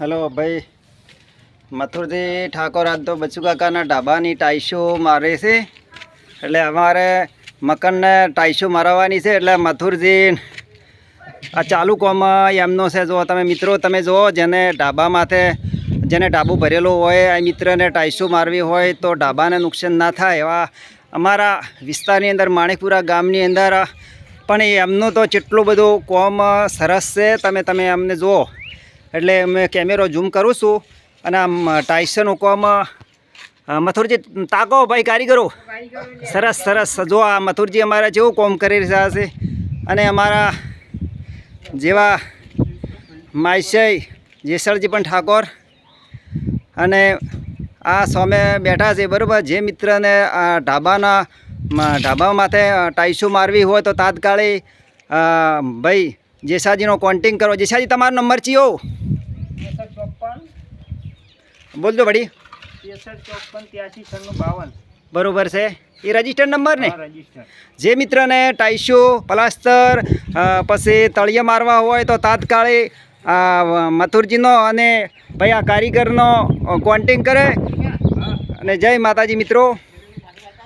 Hello ભાઈ. મથુરજી ઠાકોર આજ તો બચુ કાકાના ઢાબાની ટાઈશો મારે છે. એટલે અમારે મકનને ટાઈશો મારવાની છે. એટલે મથુરજી, આ ચાલુ કોમ એમનો છે. જો તમે મિત્રો, તમે જુઓ જેને ઢાબા માથે, જેને ઢાબુ ભરેલું હોય, આ મિત્રને ટાઈશો મારવી હોય, તો ઢાબાને નુકસાન ના થાય એવા અમારા વિસ્તારની અંદર, માણેકપુરા ગામની અંદર. પણ એમનું તો જેટલું બધું કોમ સરસ છે. તમે તમે એમને જુઓ એટલે મેં કેમેરો ઝૂમ કરું છું અને આમ ટાઈસનનું કોમ મથુરજી, તાકો ભાઈ, કારીગરો. સરસ સરસ. જો આ મથુરજી અમારા જેવું કોમ કરી રહ્યા છે અને અમારા જેવા માયસય જેસળજી પણ ઠાકોર અને આ સામે બેઠા છે, બરાબર? જે મિત્રને આ ઢાબાના ઢાબા માથે ટાઈસો મારવી હોય તો તાત્કાલિક ભાઈ, જેસાજીનો કોન્ટેક કરો. જેસાજી, તમારો નંબર ચિયો. ત્રેસઠ ચોપન. બોલજો વડી ત્રેસઠ ચોપન ત્યાસી છન્નું બાવન. બરોબર છે. એ રજિસ્ટર્ડ નંબર ને? જે મિત્રને ટાઈશો પ્લાસ્ટર પછી તળિયા મારવા હોય તો તાત્કાલિક મથુરજીનો અને ભાઈ આ કારીગરનો કોન્ટેક કરે. અને જય માતાજી મિત્રો.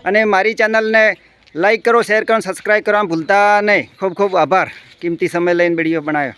અને મારી ચેનલને લાઈક કરો શેર કરો સબસ્ક્રાઈબ કરવા ભૂલતા નહીં. ખૂબ ખૂબ આભાર. કિંમતી સમય લઈને વીડિયો બનાવ્યો.